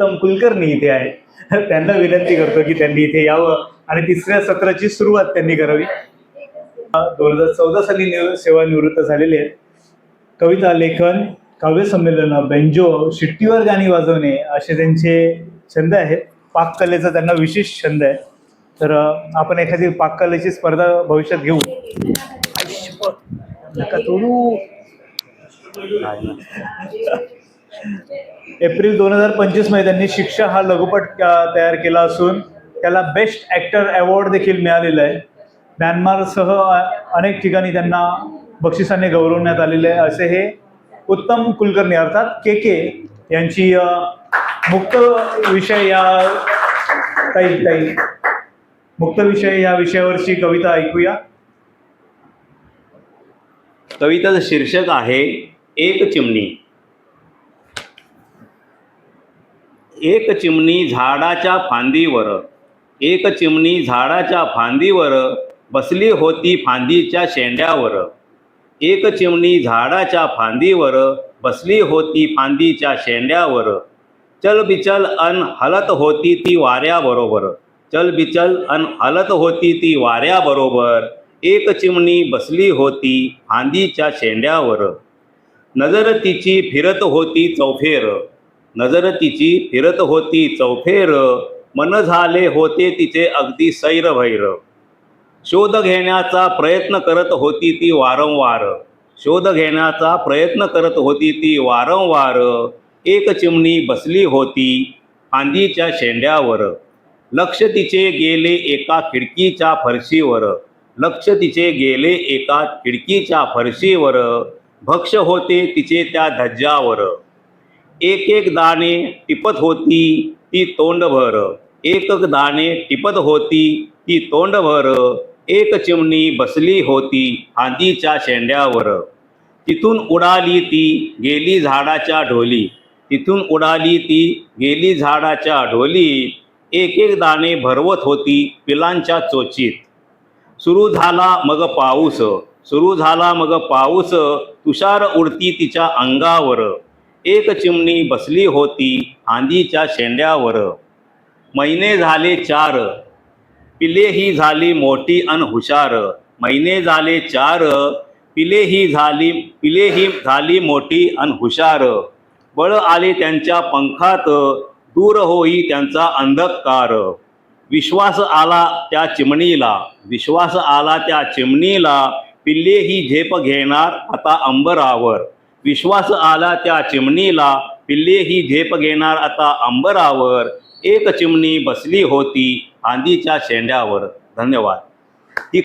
उत्तम कुलकर्णी इथे आहे. त्यांना विनंती करतो की त्यांनी इथे यावं आणि तिसऱ्या सत्राची सुरुवात त्यांनी करावी. दोन हजार चौदा साली सेवानिवृत्त झालेले आहेत. कविता लेखन काव्य संमेलन बेंजो शिट्टीवर गाणी वाजवणे असे त्यांचे छंद आहेत. पाककलेचा त्यांना विशेष छंद आहे. तर आपण एखादी पाककलेची स्पर्धा भविष्यात घेऊ. नका तोडू. एप्रिल दोन हजार पंचवीसमध्ये त्यांनी शिक्षा हा लघुपट तयार केला असून त्याला बेस्ट ॲक्टर अवॉर्ड देखील मिळालेला आहे. म्यानमारसह अनेक ठिकाणी त्यांना बक्षिसाने गौरवण्यात आलेले आहे. असे हे उत्तम कुलकर्णी अर्थात के के यांची मुक्त विषय या ताई ताई मुक्त विषय या विषयावरची कविता ऐकूया. कविताचं शीर्षक आहे एक चिमणी. एक चिमणी झाडाच्या फांदीवर एक चिमणी झाडाच्या फांदीवर बसली होती फांदीच्या शेंड्यावर. एक चिमणी झाडाच्या फांदीवर बसली होती फांदीच्या शेंड्यावर. चल बिचल अन हलत होती ती वाऱ्याबरोबर. चल बिचल अन हलत होती ती वाऱ्याबरोबर. एक चिमणी बसली होती फांदीच्या शेंड्यावर. नजर तिची फिरत होती चौफेर. नजर तिची फिरत होती चौफेर मन झाले होते तिचे अगदी सैरभैर. शोध घेण्याचा प्रयत्न करत होती ती वारंवार. शोध घेण्याचा प्रयत्न करत होती ती वारंवार. एक चिमणी बसली होती फांदीच्या शेंड्यावर. लक्ष तिचे गेले एका खिडकीच्या फरशीवर. लक्ष तिचे गेले एका खिडकीच्या फरशीवर. भक्ष होते तिचे त्या धज्जावर. एक एक दाणे टिपत होती ती तोंडभर. एक एक दाणे टिपत होती ती तोंडभर. एक चिमणी बसली होती फांदीच्या शेंड्यावर. तिथून उडाली ती गेली झाडाच्या ढोली. तिथून उडाली ती गेली झाडाच्या ढोली. एक एक दाणे भरवत होती पिलांच्या चोचीत. सुरू झाला मग पाऊस. सुरू झाला मग पाऊस. तुषार उडती तिच्या अंगावर. एक चिमणी बसली होती आंधीच्या शेंड्यावर. महिने झाले चार. पिलेही झाली मोठी अन हुशार. महिने झाले चार. पिले ही झाली पिलेही झाली मोठी अन हुशार. बळ आले त्यांच्या पंखात दूर होई त्यांचा अंधकार. विश्वास आला त्या चिमणीला विश्वास आला त्या चिमणीला पिल्ले ही झेप घेणार आता अंबरावर. विश्वास आला त्या चिमणीला पिल्ले ही झेप घेणार आता अंबरावर. एक चिमणी बसली होती आंधीच्या शेंड्यावर. धन्यवाद. ही